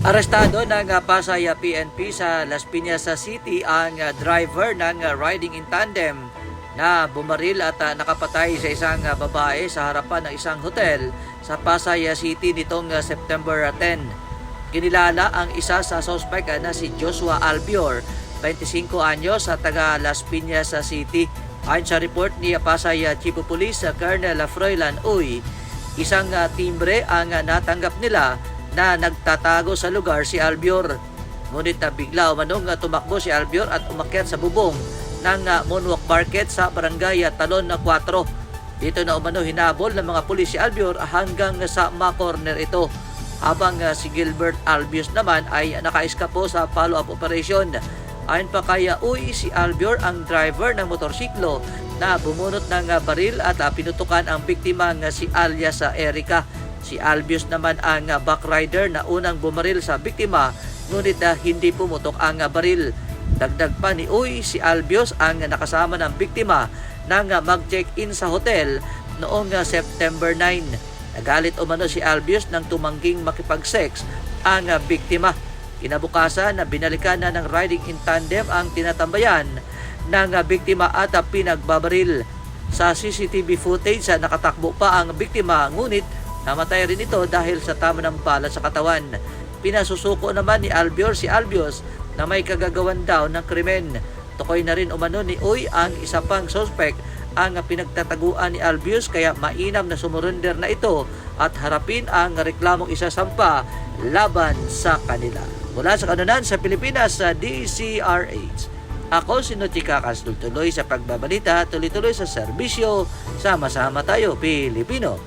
Arestado ng uh, Pasay uh, PNP sa Las Piñas uh, City ang driver ng riding in tandem na bumaril at nakapatay sa isang babae sa harapan ng isang hotel sa Pasay uh, City nitong September uh, 10. Kinilala ang isa sa suspect na si Joshua Albior, 25 anyos sa taga Las Piñas City. Ayon sa report ni Pasay uh, Chief of Police Colonel Froilan Uy, isang timbre ang natanggap nila na nagtatago sa lugar si Albior. Ngunit bigla umanong uh, tumakbo si Albior at umakyat sa bubong ng uh, Moonwalk Market sa barangay uh, Talon na 4. Dito na umano hinabol ng mga pulis si Albior hanggang sa ma-corner ito. Habang si Gilbert Albios naman ay nakaiskapo sa follow-up operation. Ayon pa kaya uy si Albior ang driver ng motorsiklo na bumunot ng baril at pinutukan ang biktima nga si alias sa Erica. Si Albios naman ang backrider na unang bumaril sa biktima ngunit na hindi pumutok ang baril. Dagdag pa ni Uy, si Albios ang nakasama ng biktima nang mag-check-in sa hotel noong September 9. Nagalit umano si Albios nang tumangging makipag-sex ang biktima. Kinabukasan na binalikan na ng riding in tandem ang tinatambayan ng biktima at pinagbabaril. Sa CCTV footage nakatakbo pa ang biktima ngunit namatay rin ito dahil sa tama ng bala sa katawan. Pinasusuko naman ni Albior si Albios na may kagagawan daw ng krimen. Tukoy na rin umano ni Uy ang isa pang suspect ang pinagtataguan ni Albius kaya mainam na sumurrender na ito at harapin ang reklamong isasampa laban sa kanila. Mula sa kanunan sa Pilipinas sa DCRH. Ako si Nochikakas tuloy sa pagbabalita, tuloy-tuloy sa serbisyo, sama-sama tayo Pilipino.